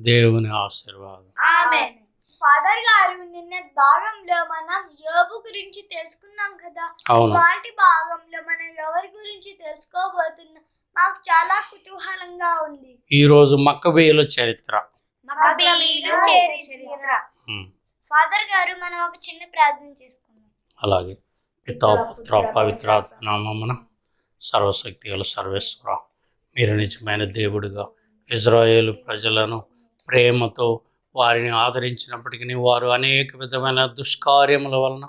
దేవుని ఆశీర్వాదం. ఫాదర్ గారు నిన్న భాగంలో మనం యోబు గురించి తెలుసుకున్నాం కదా. ఇవాటి భాగంలో మనం ఎవరి గురించి తెలుసుకోబోతున్నాం? మాకు చాలా కుతూహలంగా ఉంది. ఈరోజు మక్కబేయుల చరిత్ర. మకబీయుల చరిత్ర. ఫాదర్ గారు మనం ఒక చిన్న ప్రార్థన చేసుకున్నాం అలాగే. పితా పుత్ర పవిత్రాత్మ నామమున సర్వశక్తి గల సర్వేశ్వర మీరు నిజమైన దేవుడిగా ఇజ్రాయేలు ప్రజలను ప్రేమతో వారిని ఆదరించినప్పటికీ వారు అనేక విధమైన దుష్కార్యముల వలన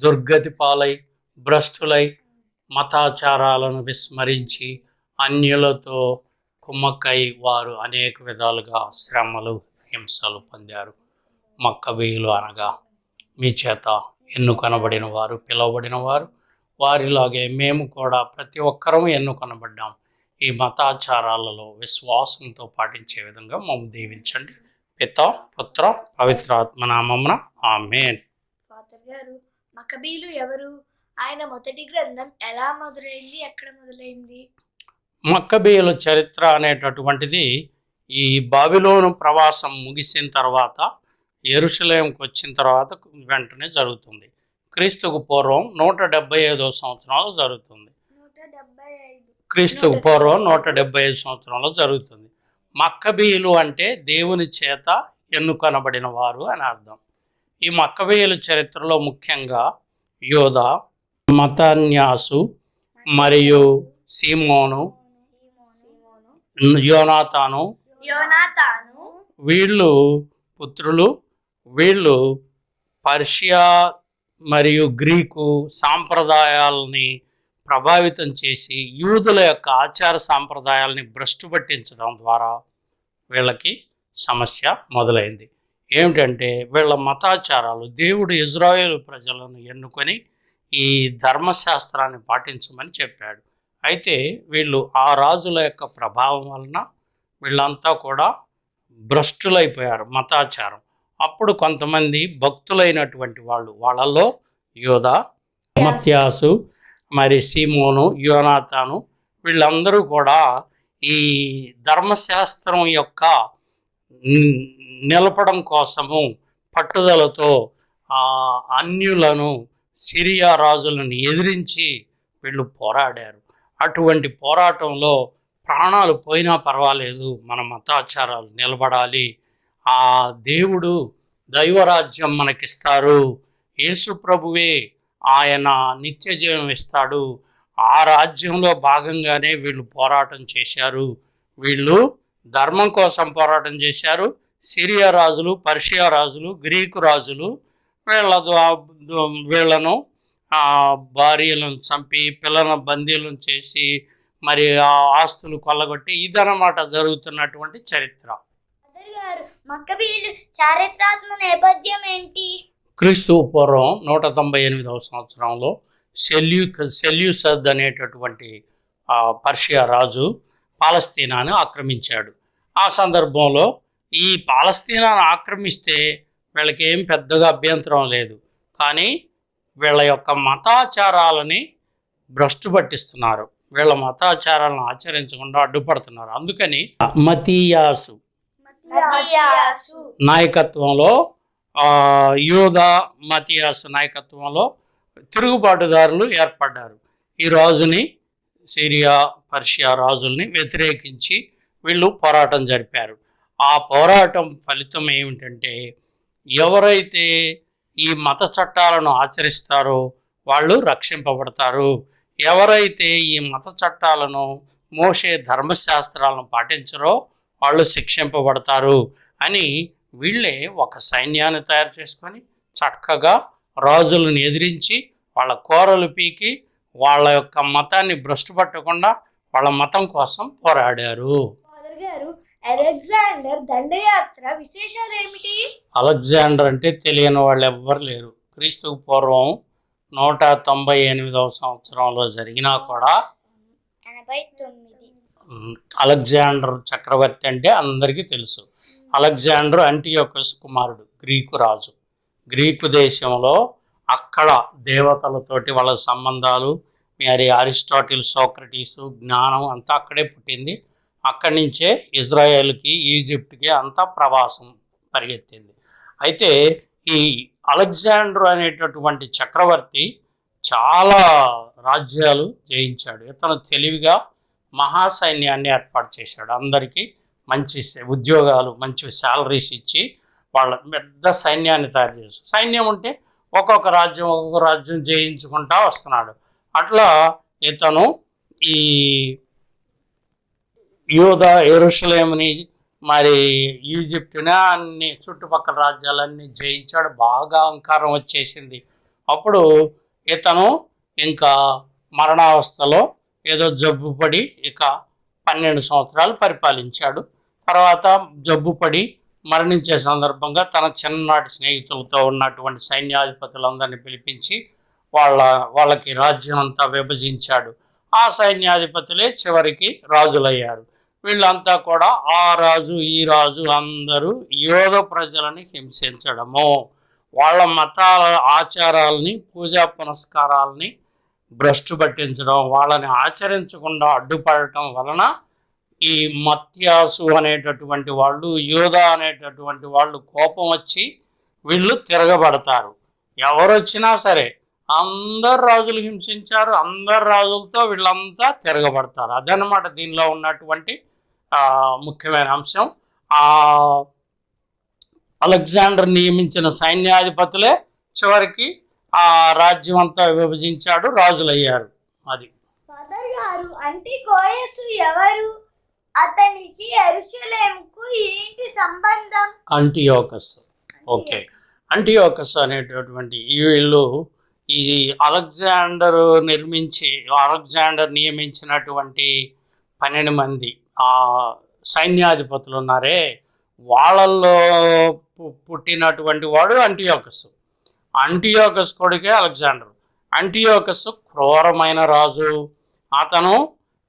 దుర్గతి పాలై భ్రష్టులై మతాచారాలను విస్మరించి అన్యులతో కుమ్మక్కై వారు అనేక విధాలుగా శ్రమలు హింసలు పొందారు. మక్కబీయులు అనగా మీ చేత ఎన్నుకొనబడిన వారు పిలువబడిన వారు వారిలాగే మేము కూడా ప్రతి ఒక్కరూ ఎన్నుకొనబడ్డాం. ఈ మతాచారాలలో విశ్వాసంతో పాటించే విధంగా మమ్మల్ని దీవించండి. పిత పుత్ర పవిత్రాత్మ నామమున ఆమెన్. ఫాదర్ గారు మకబీలు ఎవరు? ఆయన మొదటి గ్రంథం ఎలా మొదలైంది? ఎక్కడ మొదలైంది? మక్కబీయుల చరిత్ర అనేటటువంటిది ఈ బాబిలోను ప్రవాసం ముగిసిన తర్వాత ఎరుషలేంకి వచ్చిన తర్వాత వెంటనే జరుగుతుంది. క్రీస్తుకు పూర్వం నూట డెబ్బై ఐదో సంవత్సరాలు జరుగుతుంది. క్రీస్తుకు పూర్వం నూట డెబ్బై ఐదు సంవత్సరంలో జరుగుతుంది. మక్కబీయులు అంటే దేవుని చేత ఎన్నుకొనబడిన వారు అని అర్థం. ఈ మక్కబీయుల చరిత్రలో ముఖ్యంగా యోధ మతాన్యాసు మరియు సీమోను. యోనాతాను యోనాతాను. వీళ్ళు పుత్రులు వీళ్ళు పర్షియా మరియు గ్రీకు సాంప్రదాయాలని ప్రభావితం చేసి యూదుల యొక్క ఆచార సాంప్రదాయాలని భ్రష్టు పట్టించడం ద్వారా వీళ్ళకి సమస్య మొదలైంది. ఏమిటంటే వీళ్ళ మతాచారాలు దేవుడు ఇజ్రాయేల్ ప్రజలను ఎన్నుకొని ఈ ధర్మశాస్త్రాన్ని పాటించమని చెప్పాడు. అయితే వీళ్ళు ఆ రాజుల యొక్క ప్రభావం వలన వీళ్ళంతా కూడా భ్రష్టులైపోయారు మతాచారం. అప్పుడు కొంతమంది భక్తులైనటువంటి వాళ్ళు వాళ్ళలో యోధ మత్యాసు మరి సీమోను యోనాథాను వీళ్ళందరూ కూడా ఈ ధర్మశాస్త్రం యొక్క నిలపడం కోసము పట్టుదలతో అన్యులను సిరియా రాజులను ఎదిరించి వీళ్ళు పోరాడారు. అటువంటి పోరాటంలో ప్రాణాలు పోయినా పర్వాలేదు. మన మతాచారాలు నిలబడాలి. ఆ దేవుడు దైవరాజ్యం మనకిస్తారు. యేసు ప్రభువే ఆయన నిత్య జీవం ఇస్తాడు. ఆ రాజ్యంలో భాగంగానే వీళ్ళు పోరాటం చేశారు. వీళ్ళు ధర్మం కోసం పోరాటం చేశారు. సిరియా రాజులు పర్షియా రాజులు గ్రీకు రాజులు వీళ్ళ వీళ్ళను భార్యలను చంపి పిల్లల బందీలను చేసి మరి ఆ ఆస్తులు కొల్లగొట్టి ఇదన్నమాట జరుగుతున్నటువంటి చరిత్ర. ఫాదర్ గారు మక్కబీలు చారిత్రాత్మక నేపథ్యం ఏంటి? క్రీస్తు పూర్వం నూట తొంభై ఎనిమిదవ సంవత్సరంలో సెల్యూ సెల్యూసద్ అనేటటువంటి పర్షియా రాజు పాలస్తీనాను ఆక్రమించాడు. ఆ సందర్భంలో ఈ పాలస్తీనాను ఆక్రమిస్తే వీళ్ళకి ఏం పెద్దగా అభ్యంతరం లేదు. కానీ వీళ్ళ యొక్క మతాచారాలని భ్రష్టు పట్టిస్తున్నారు. వీళ్ళ మతాచారాలను ఆచరించకుండా అడ్డుపడుతున్నారు. అందుకని మతీయాసు మతియాసు నాయకత్వంలో ఆ, యూద మతియాస్ నాయకత్వంలో తిరుగుబాటుదారులు ఏర్పడ్డారు. ఈ రాజుని సిరియా పర్షియా రాజుల్ని వ్యతిరేకించి వీళ్ళు పోరాటం జరిపారు. ఆ పోరాటం ఫలితం ఏమిటంటే ఎవరైతే ఈ మత చట్టాలను ఆచరిస్తారో వాళ్ళు రక్షింపబడతారు. ఎవరైతే ఈ మత చట్టాలను మోసే ధర్మశాస్త్రాలను పాటించరో వాళ్ళు శిక్షింపబడతారు అని వీళ్ళే ఒక సైన్యాన్ని తయారు చేసుకొని చక్కగా రాజులను ఎదిరించి వాళ్ళ కోరలు పీకి వాళ్ళ యొక్క మతాన్ని భ్రష్టు పట్టకుండా వాళ్ళ మతం కోసం పోరాడారు. అలెగ్జాండర్ దండయాత్ర విశేషాలు ఏమిటి? అలెగ్జాండర్ అంటే తెలియని వాళ్ళు ఎవ్వరు లేరు. క్రీస్తుకు పూర్వం నూట తొంభై ఎనిమిదవ సంవత్సరంలో జరిగినా కూడా ఎనభై తొమ్మిది. అలెగ్జాండర్ చక్రవర్తి అంటే అందరికీ తెలుసు. అలెగ్జాండర్ అంటియోకస్ కుమారుడు గ్రీకు రాజు. గ్రీకు దేశంలో అక్కడ దేవతలతోటి వాళ్ళ సంబంధాలు మరి అరిస్టాటిల్ సోక్రటీసు జ్ఞానం అంతా అక్కడే పుట్టింది. అక్కడి నుంచే ఇజ్రాయెల్కి ఈజిప్ట్కి అంతా ప్రవాసం పరిగెత్తింది. అయితే ఈ అలెగ్జాండర్ అనేటటువంటి చక్రవర్తి చాలా రాజ్యాలు జయించాడు. ఇతను తెలివిగా మహాసైన్యాన్ని ఏర్పాటు చేశాడు. అందరికీ మంచి ఉద్యోగాలు మంచి శాలరీస్ ఇచ్చి వాళ్ళ పెద్ద సైన్యాన్ని తయారు చేశాడు సైన్యం ఉంటే ఒక్కొక్క రాజ్యం ఒక్కొక్క రాజ్యం జయించుకుంటా వస్తున్నాడు. అట్లా ఇతను ఈ యూదా ఎరుషలేముని మరి ఈజిప్ట్ని అన్ని చుట్టుపక్కల రాజ్యాలన్నీ జయించాడు. బాగా అహంకారం వచ్చేసింది. అప్పుడు ఇతను ఇంకా మరణావస్థలో ఏదో జబ్బు పడి ఇక పన్నెండు సంవత్సరాలు పరిపాలించాడు. తర్వాత జబ్బు పడి మరణించే సందర్భంగా తన చిన్ననాటి స్నేహితులతో ఉన్నటువంటి సైన్యాధిపతులందరినీ పిలిపించి వాళ్ళ వాళ్ళకి రాజ్యం అంతా విభజించాడు. ఆ సైన్యాధిపతులే చివరికి రాజులయ్యారు. వీళ్ళంతా కూడా ఆ రాజు ఈ రాజు అందరూ యోధ ప్రజలని హింసించడము. వాళ్ళ మతాల ఆచారాలని పూజా పునస్కారాలని భ్రష్టు పట్టించడం వాళ్ళని ఆచరించకుండా అడ్డుపడటం వలన ఈ మత్యాసు అనేటటువంటి వాళ్ళు యోధ అనేటటువంటి వాళ్ళు కోపం వచ్చి వీళ్ళు తిరగబడతారు. ఎవరు వచ్చినా సరే అందరు రాజులు హింసించారు అందరు రాజులతో వీళ్ళంతా తిరగబడతారు. అదనమాట దీనిలో ఉన్నటువంటి ముఖ్యమైన అంశం. ఆ అలెగ్జాండర్ నియమించిన సైన్యాధిపతులే చివరికి ఆ రాజ్యం అంతా విభజించాడు రాజులయ్యారు. అది. ఫాదర్ గారు అంటే కోయసు ఎవరు? అతనికి ఎరుసలేంకు ఏంటి సంబంధం? అంటియోకస్. ఓకే. అంటియోకస్ అనేటటువంటి ఈ వీళ్ళు ఈ అలెగ్జాండర్ నిర్మించి అలెగ్జాండర్ నియమించినటువంటి పన్నెండు మంది ఆ సైన్యాధిపతులు ఉన్నారే. వాళ్ళల్లో పుట్టినటువంటి వాడు అంటియోకస్. అంటియోకస్ కొడుకే అలెగ్జాండర్. అంటియోకస్ క్రూరమైన రాజు. అతను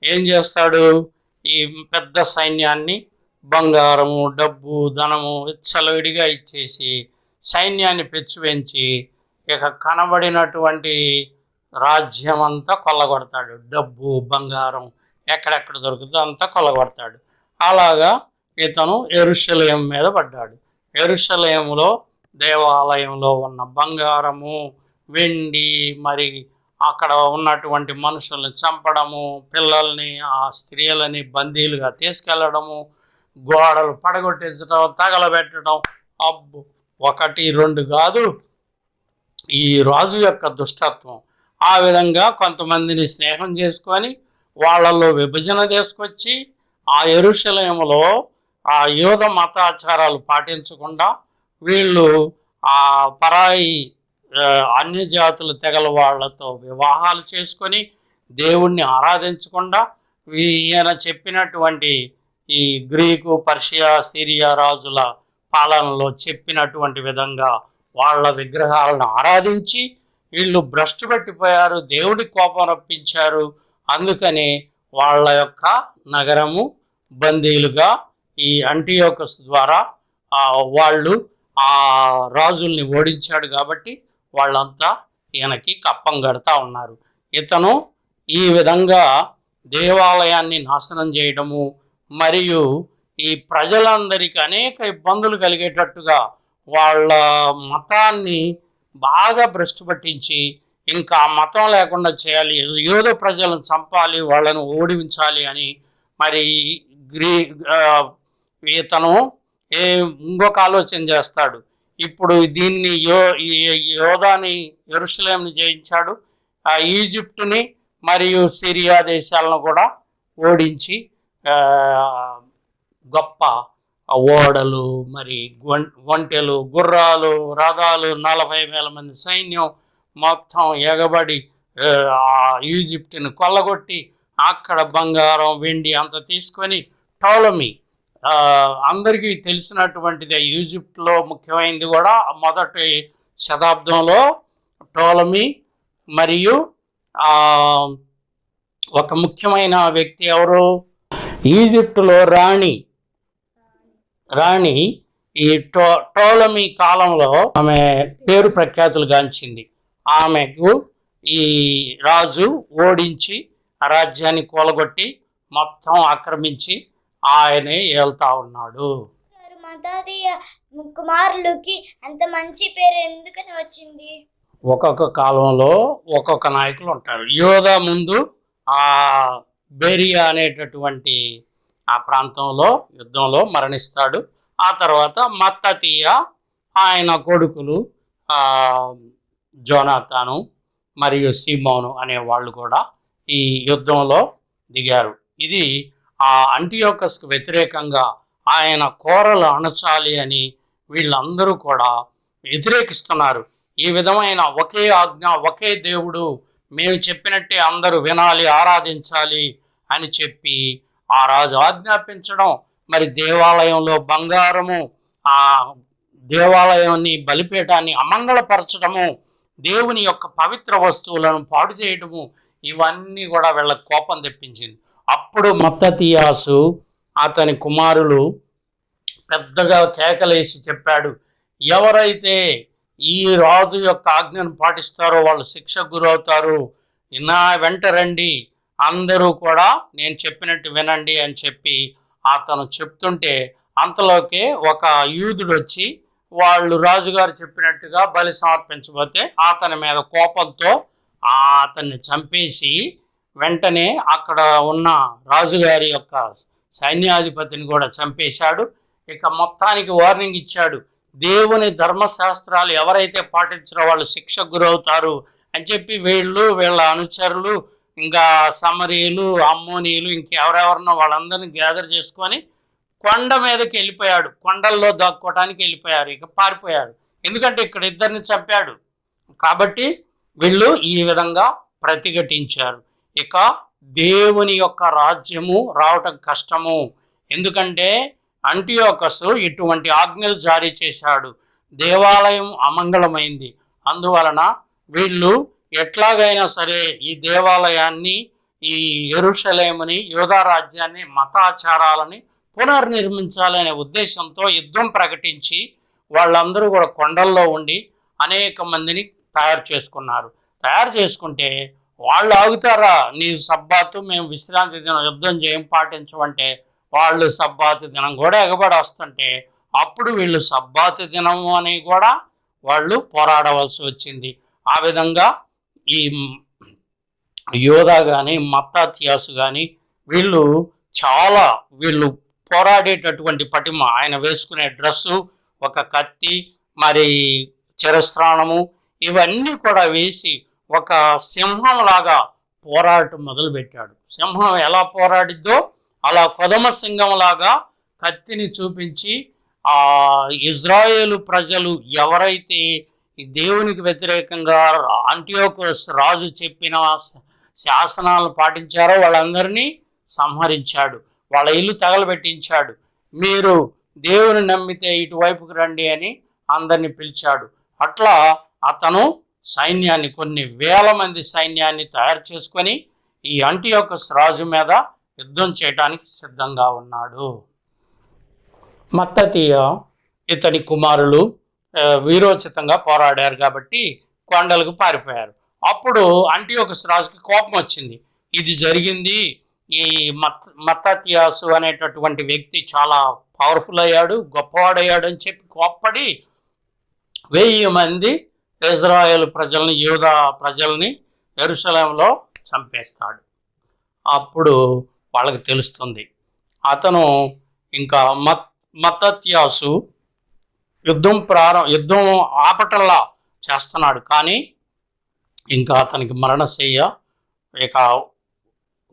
ఏం చేస్తాడు? ఈ పెద్ద సైన్యాన్ని బంగారము డబ్బు ధనము విచ్చలవిడిగా ఇచ్చేసి సైన్యాన్ని పెంచి ఇక కనబడినటువంటి రాజ్యం అంతా కొల్లగొడతాడు. డబ్బు బంగారం ఎక్కడెక్కడ దొరుకుతుందో అంతా కొల్లగొడతాడు. అలాగా ఇతను ఎరుషలేం మీద పడ్డాడు. ఎరుషలేములో దేవాలయంలో ఉన్న బంగారము వెండి మరి అక్కడ ఉన్నటువంటి మనుషుల్ని చంపడము పిల్లల్ని ఆ స్త్రీలని బందీలుగా తీసుకెళ్ళడము గోడలు పడగొట్టించడం తగలబెట్టడం అబ్బు! ఒకటి రెండు కాదు. ఈ రాజు యొక్క దుష్టత్వం. ఆ విధంగా కొంతమందిని స్నేహం చేసుకొని వాళ్ళల్లో విభజన తీసుకొచ్చి ఆ ఎరుషలేములో ఆ యోధ మతాచారాలు పాటించకుండా వీళ్ళు ఆ పరాయి ఆ, అన్య జాతుల తెగల వాళ్ళతో వివాహాలు చేసుకొని దేవుణ్ణి ఆరాధించకుండా ఈయన చెప్పినటువంటి ఈ గ్రీకు పర్షియా సిరియా రాజుల పాలనలో చెప్పినటువంటి విధంగా వాళ్ళ విగ్రహాలను ఆరాధించి వీళ్ళు భ్రష్టు పెట్టిపోయారు దేవుడి కోపం రప్పించారు. అందుకని వాళ్ళ యొక్క నగరము బందీలుగా ఈ అంటియోకస్ ద్వారా వాళ్ళు ఆ రాజుల్ని ఓడించాడు కాబట్టి వాళ్ళంతా ఈయనకి కప్పం కడతా ఉన్నారు. ఇతను ఈ విధంగా దేవాలయాన్ని నాశనం చేయడము మరియు ఈ ప్రజలందరికీ అనేక ఇబ్బందులు కలిగేటట్టుగా వాళ్ళ మతాన్ని బాగా భ్రష్టు పట్టించి ఇంకా మతం లేకుండా చేయాలి యోధ ప్రజలను చంపాలి వాళ్ళను ఓడించాలి అని మరి గ్రీ ఇతను ఏ ఇంకొక ఆలోచన చేస్తాడు. ఇప్పుడు దీన్ని యో ఈ యోధాని ఎరుసలేంని జయించాడు. ఆ ఈజిప్టుని మరియు సిరియా దేశాలను కూడా ఓడించి గొప్ప ఓడలు మరి గొం- ఒంటెలు గుర్రాలు రథాలు నలభై వేల మంది సైన్యం మొత్తం ఎగబడి ఆ, ఈజిప్టుని కొల్లగొట్టి అక్కడ బంగారం వెండి అంత తీసుకొని టౌలమీ అందరికీ తెలిసినటువంటిది ఈజిప్ట్లో ముఖ్యమైనది కూడా మొదటి శతాబ్దంలో టోలమీ మరియు ఒక ముఖ్యమైన వ్యక్తి ఎవరు? ఈజిప్టులో రాణి. రాణి ఈ టో టోలమీ కాలంలో ఆమె పేరు ప్రఖ్యాతులు గాంచింది. ఆమెకు ఈ రాజు ఓడించి రాజ్యాన్ని కూలగొట్టి మొత్తం ఆక్రమించి ఆయనే ఏళ్తా ఉన్నాడు. కుమారులకి అంత మంచి పేరు ఎందుకని వచ్చింది? ఒక్కొక్క కాలంలో ఒక్కొక్క నాయకులు ఉంటారు. యోధా ముందు ఆ బేరియా అనేటటువంటి ఆ ప్రాంతంలో యుద్ధంలో మరణిస్తాడు. ఆ తర్వాత మత్తతీయ ఆయన కొడుకులు ఆ, జోనాతాను మరియు సీమోను అనే వాళ్ళు కూడా ఈ యుద్ధంలో దిగారు. ఇది ఆ అంటియోకస్కు వ్యతిరేకంగా ఆయన కోరలు అణచాలి అని వీళ్ళందరూ కూడా వ్యతిరేకిస్తున్నారు. ఈ విధమైన ఒకే ఆజ్ఞ ఒకే దేవుడు మేము చెప్పినట్టే అందరూ వినాలి ఆరాధించాలి అని చెప్పి ఆ రాజు ఆజ్ఞాపించడం మరి దేవాలయంలో బంగారము ఆ దేవాలయాన్ని బలిపేటాన్ని అమంగళపరచడము దేవుని యొక్క పవిత్ర వస్తువులను పాడు చేయడము ఇవన్నీ కూడా వీళ్ళకి కోపం తెప్పించింది. అప్పుడు మత్తతియాసు అతని కుమారులు పెద్దగా కేకలేసి చెప్పాడు ఎవరైతే ఈ రాజు యొక్క ఆజ్ఞను పాటిస్తారో వాళ్ళు శిక్షకు గురవుతారు. నా వెంట రండి అందరూ కూడా నేను చెప్పినట్టు వినండి అని చెప్పి అతను చెప్తుంటే అంతలోకే ఒక యూదుడు వచ్చి వాళ్ళు రాజుగారు చెప్పినట్టుగా బలి సమర్పించబోతే అతని మీద కోపంతో అతన్ని చంపేసి వెంటనే అక్కడ ఉన్న రాజుగారి యొక్క సైన్యాధిపతిని కూడా చంపేశాడు. ఇక మొత్తానికి వార్నింగ్ ఇచ్చాడు. దేవుని ధర్మశాస్త్రాలు ఎవరైతే పాటించారో వాళ్ళు శిక్షకు గురవుతారు అని చెప్పి వీళ్ళు వీళ్ళ అనుచరులు ఇంకా సమరీలు అమ్మోనీలు ఇంకెవరెవరినో వాళ్ళందరినీ గ్యాదర్ చేసుకొని కొండ మీదకి వెళ్ళిపోయాడు. కొండల్లో దాక్కోవడానికి వెళ్ళిపోయారు. ఇక పారిపోయాడు ఎందుకంటే ఇక్కడ ఇద్దరిని చంపాడు. కాబట్టి వీళ్ళు ఈ విధంగా ప్రతిఘటించారు. ఇక దేవుని యొక్క రాజ్యము రావటం కష్టము. ఎందుకంటే అంటియోకసు ఇటువంటి ఆజ్ఞలు జారీ చేశాడు. దేవాలయం అమంగళమైంది. అందువలన వీళ్ళు ఎట్లాగైనా సరే ఈ దేవాలయాన్ని ఈ ఎరుషలేముని యోధారాజ్యాన్ని మతాచారాలని పునర్నిర్మించాలనే ఉద్దేశంతో యుద్ధం ప్రకటించి వాళ్ళందరూ కూడా కొండల్లో ఉండి అనేక మందిని తయారు చేసుకున్నారు. తయారు చేసుకుంటే వాళ్ళు ఆగుతారా? నీ సబ్బాతు మేము విశ్రాంతి దినం యుద్ధం చేయం పాటించమంటే వాళ్ళు సబ్బాతు దినం కూడా ఎగబడి వస్తుంటే అప్పుడు వీళ్ళు సబ్బాతు దినం అని కూడా వాళ్ళు పోరాడవలసి వచ్చింది. ఆ విధంగా ఈ యోధా కానీ మత్తాత్యాసు కానీ వీళ్ళు చాలా వీళ్ళు పోరాడేటటువంటి పటిమ. ఆయన వేసుకునే డ్రెస్సు ఒక కత్తి మరి చిరస్త్రాణము ఇవన్నీ కూడా వేసి ఒక సింహంలాగా పోరాటం మొదలుపెట్టాడు. సింహం ఎలా పోరాడిద్దో అలా కొదమ సింహంలాగా కత్తిని చూపించి ఆ ఇజ్రాయేలు ప్రజలు ఎవరైతే దేవునికి వ్యతిరేకంగా ఆంటియోకస్ రాజు చెప్పిన శాసనాలను పాటించారో వాళ్ళందరినీ సంహరించాడు. వాళ్ళ ఇల్లు తగలబెట్టించాడు. మీరు దేవుని నమ్మితే ఇటువైపుకు రండి అని అందరిని పిలిచాడు. అట్లా అతను సైన్యాన్ని కొన్ని వేల మంది సైన్యాన్ని తయారు చేసుకొని ఈ అంటియోకస్ రాజు మీద యుద్ధం చేయడానికి సిద్ధంగా ఉన్నాడు. మత్తతీయ ఇతని కుమారులు వీరోచితంగా పోరాడారు కాబట్టి కొండలకు పారిపోయారు. అప్పుడు అంటియోకస్ రాజుకి కోపం వచ్చింది. ఇది జరిగింది. ఈ మత్ మత్తతియాసు అనేటటువంటి వ్యక్తి చాలా పవర్ఫుల్ అయ్యాడు గొప్పవాడయ్యాడు అని చెప్పి కోప్పడి వెయ్యి మంది ఇజ్రాయేల్ ప్రజల్ని యూదా ప్రజల్ని ఎరుసలంలో చంపేస్తాడు. అప్పుడు వాళ్ళకి తెలుస్తుంది. అతను ఇంకా మత్ మతత్యాసు యుద్ధం ప్రారం యుద్ధం ఆపటల్లా చేస్తున్నాడు. కానీ ఇంకా అతనికి మరణశయ్య ఇక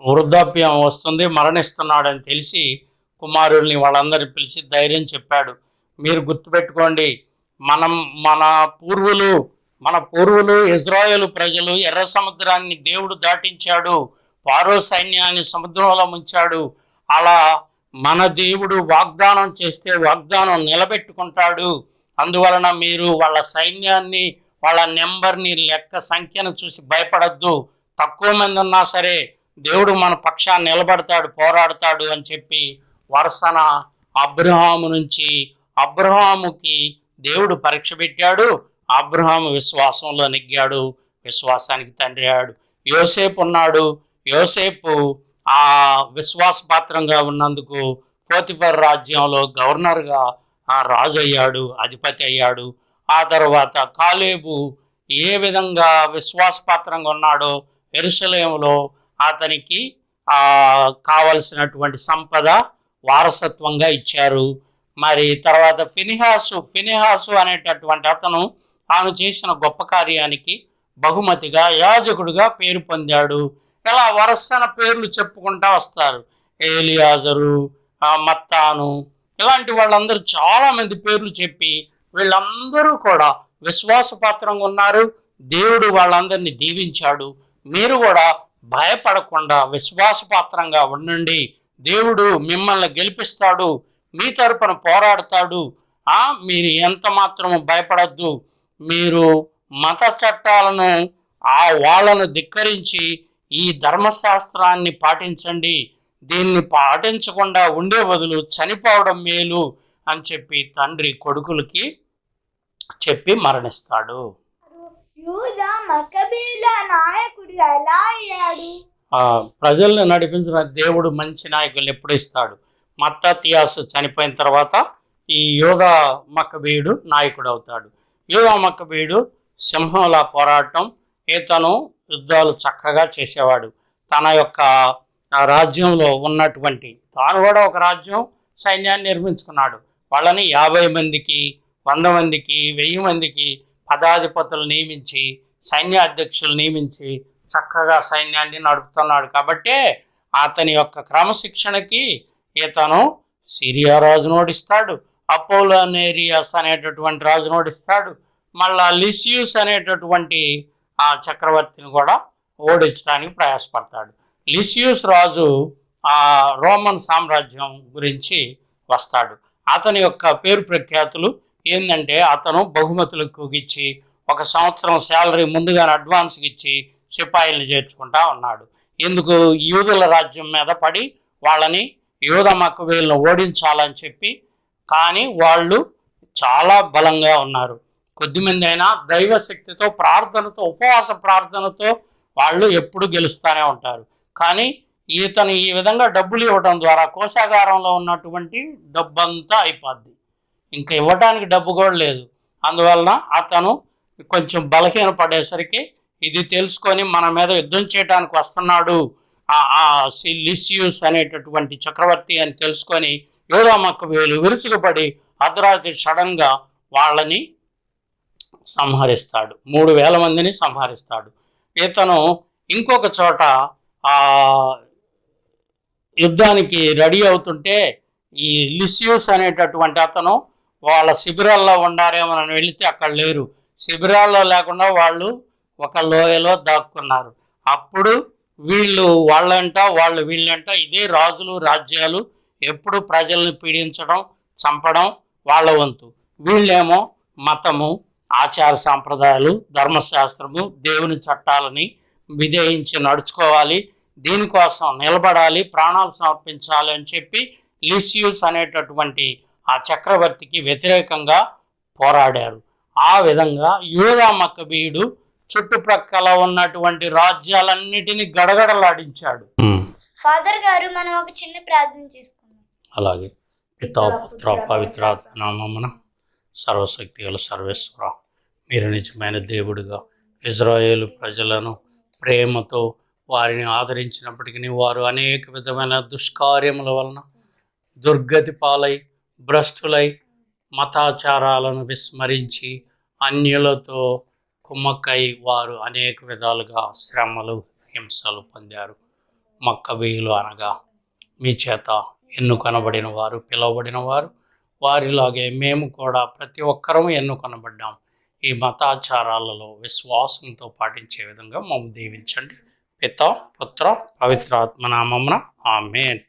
వృద్ధాప్యం వస్తుంది. మరణిస్తున్నాడని తెలిసి కుమారుల్ని వాళ్ళందరినీ పిలిచి ధైర్యం చెప్పాడు. మీరు గుర్తుపెట్టుకోండి మనం మన పూర్వులు మన పూర్వులు ఇజ్రాయేల్ ప్రజలు ఎర్ర సముద్రాన్ని దేవుడు దాటించాడు పారో సైన్యాన్ని సముద్రంలో ముంచాడు. అలా మన దేవుడు వాగ్దానం చేస్తే వాగ్దానం నిలబెట్టుకుంటాడు. అందువలన మీరు వాళ్ళ సైన్యాన్ని వాళ్ళ నెంబర్ని లెక్క సంఖ్యను చూసి భయపడద్దు. తక్కువ మంది ఉన్నా సరే దేవుడు మన పక్షాన్ని నిలబడతాడు పోరాడతాడు అని చెప్పి వరుసన అబ్రహాము నుంచి అబ్రహాముకి దేవుడు పరీక్ష పెట్టాడు. అబ్రహాం విశ్వాసంలో నెగ్గాడు విశ్వాసానికి తండ్రి అయ్యాడు. యోసేపు ఉన్నాడు. యోసేపు ఆ విశ్వాసపాత్రంగా ఉన్నందుకు కోతిపర్ రాజ్యంలో గవర్నర్గా ఆ రాజు అయ్యాడు అధిపతి అయ్యాడు. ఆ తర్వాత కాలేబు ఏ విధంగా విశ్వాసపాత్రంగా ఉన్నాడో ఎరుసలేములో అతనికి ఆ కావలసినటువంటి సంపద వారసత్వంగా ఇచ్చారు. మరి తర్వాత ఫినిహాసు ఫినిహాసు అనేటటువంటి అతను తాను చేసిన గొప్ప కార్యానికి బహుమతిగా యాజకుడిగా పేరు పొందాడు. ఇలా వరసన పేర్లు చెప్పుకుంటా వస్తారు. ఏలియాజరు మత్తాను ఇలాంటి వాళ్ళందరూ చాలామంది పేర్లు చెప్పి వీళ్ళందరూ కూడా విశ్వాసపాత్రంగా ఉన్నారు. దేవుడు వాళ్ళందరినీ దీవించాడు. మీరు కూడా భయపడకుండా విశ్వాసపాత్రంగా ఉండండి. దేవుడు మిమ్మల్ని గెలిపిస్తాడు. మీ తరపున పోరాడతాడు. మీరు ఎంత మాత్రము భయపడద్దు. మీరు మత చట్టాలను ఆ వాళ్ళను ధిక్కరించి ఈ ధర్మశాస్త్రాన్ని పాటించండి. దీన్ని పాటించకుండా ఉండే బదులు చనిపోవడం మేలు అని చెప్పి తండ్రి కొడుకులకి చెప్పి మరణిస్తాడు. నాయకుడు ఎలా అయ్యాడు? ప్రజల్ని నడిపించిన దేవుడు మంచి నాయకులు ఎప్పుడు ఇస్తాడు. మత్తతియాసు చనిపోయిన తర్వాత ఈ యోధ మక్కబీయుడు నాయకుడు అవుతాడు. యోధ సింహంలా పోరాటం ఇతను యుద్ధాలు చక్కగా చేసేవాడు. తన యొక్క రాజ్యంలో ఉన్నటువంటి తాను కూడా ఒక రాజ్యం సైన్యాన్ని నిర్మించుకున్నాడు. వాళ్ళని యాభై మందికి వంద మందికి వెయ్యి మందికి పదాధిపతులు నియమించి సైన్యాధ్యక్షులు నియమించి చక్కగా సైన్యాన్ని నడుపుతున్నాడు. కాబట్టే అతని యొక్క క్రమశిక్షణకి ఇతను సిరియా రాజును ఓడిస్తాడు. అపోలోనేరియాస్ అనేటటువంటి రాజును ఓడిస్తాడు మళ్ళా లిసియూస్ అనేటటువంటి ఆ చక్రవర్తిని కూడా ఓడించడానికి ప్రయాసపడతాడు. లిసియూస్ రాజు ఆ రోమన్ సామ్రాజ్యం గురించి వస్తాడు. అతని యొక్క పేరు ప్రఖ్యాతులు ఏంటంటే అతను బహుమతులకు ఇచ్చి ఒక సంవత్సరం శాలరీ ముందుగానే అడ్వాన్స్కి ఇచ్చి సిపాయిల్ని చేర్చుకుంటా ఉన్నాడు. ఎందుకు? యూదుల రాజ్యం మీద పడి వాళ్ళని యూద మక్కవేలను ఓడించాలని చెప్పి కానీ వాళ్ళు చాలా బలంగా ఉన్నారు. కొద్దిమంది అయినా దైవశక్తితో ప్రార్థనతో ఉపవాస ప్రార్థనతో వాళ్ళు ఎప్పుడు గెలుస్తూనే ఉంటారు. కానీ ఈతను ఈ విధంగా డబ్బులు ఇవ్వడం ద్వారా కోశాగారంలో ఉన్నటువంటి డబ్బంతా అయిపోద్ది. ఇంకా ఇవ్వడానికి డబ్బు కూడా లేదు. అందువలన అతను కొంచెం బలహీన పడేసరికి ఇది తెలుసుకొని మన మీద యుద్ధం చేయడానికి వస్తున్నాడు. సి- లిసియూస్ అనేటటువంటి చక్రవర్తి అని తెలుసుకొని యోరామక్క వేలు విరుసుకుపడి అర్ధరాత్రి సడన్గా వాళ్ళని సంహరిస్తాడు. మూడు వేల మందిని సంహరిస్తాడు. ఇతను ఇంకొక చోట ఆ యుద్ధానికి రెడీ అవుతుంటే ఈ లిసియూస్ అనేటటువంటి అతను వాళ్ళ శిబిరాల్లో ఉండారేమని వెళితే అక్కడ లేరు. శిబిరాల్లో లేకుండా వాళ్ళు ఒక లోయలో దాక్కున్నారు. అప్పుడు వీళ్ళు వాళ్ళంట వాళ్ళు వీళ్ళంట ఇదే రాజులు రాజ్యాలు ఎప్పుడు ప్రజల్ని పీడించడం చంపడం వాళ్ళ వంతు. వీళ్ళేమో మతము ఆచార సాంప్రదాయాలు ధర్మశాస్త్రము దేవుని చట్టాలని విధేయించి నడుచుకోవాలి. దీనికోసం నిలబడాలి ప్రాణాలు సమర్పించాలి అని చెప్పి లిసియూస్ అనేటటువంటి ఆ చక్రవర్తికి వ్యతిరేకంగా పోరాడారు. ఆ విధంగా యూదా మక్కబీయుడు చుట్టుప్రక్కల ఉన్నటువంటి రాజ్యాలన్నిటినీ గడగడలాడించాడు. ఫాదర్ గారు మనం ఒక చిన్న ప్రార్థన చేస్తాం. అలాగే పితా పుత్ర పవిత్రాత్మ నామమున సర్వశక్తి గల సర్వేశ్వర మీరు నిజమైన దేవుడిగా ఇజ్రాయేలు ప్రజలను ప్రేమతో వారిని ఆదరించినప్పటికీ వారు అనేక విధమైన దుష్కార్యముల వలన దుర్గతి పాలై భ్రష్టులై మతాచారాలను విస్మరించి అన్యులతో కుమ్మక్కై వారు అనేక విధాలుగా శ్రమలు హింసలు పొందారు. మక్కబీయులు అనగా మీ చేత ఎన్నుకొనబడిన వారు పిలువబడిన వారు వారిలాగే మేము కూడా ప్రతి ఒక్కరము ఎన్నుకొనబడ్డాం ఈ మతాచారాలలో విశ్వాసంతో పాటించే విధంగా మమ్మల్ని దీవించండి. పిత పుత్ర పవిత్రాత్మ నామమున ఆమెన్.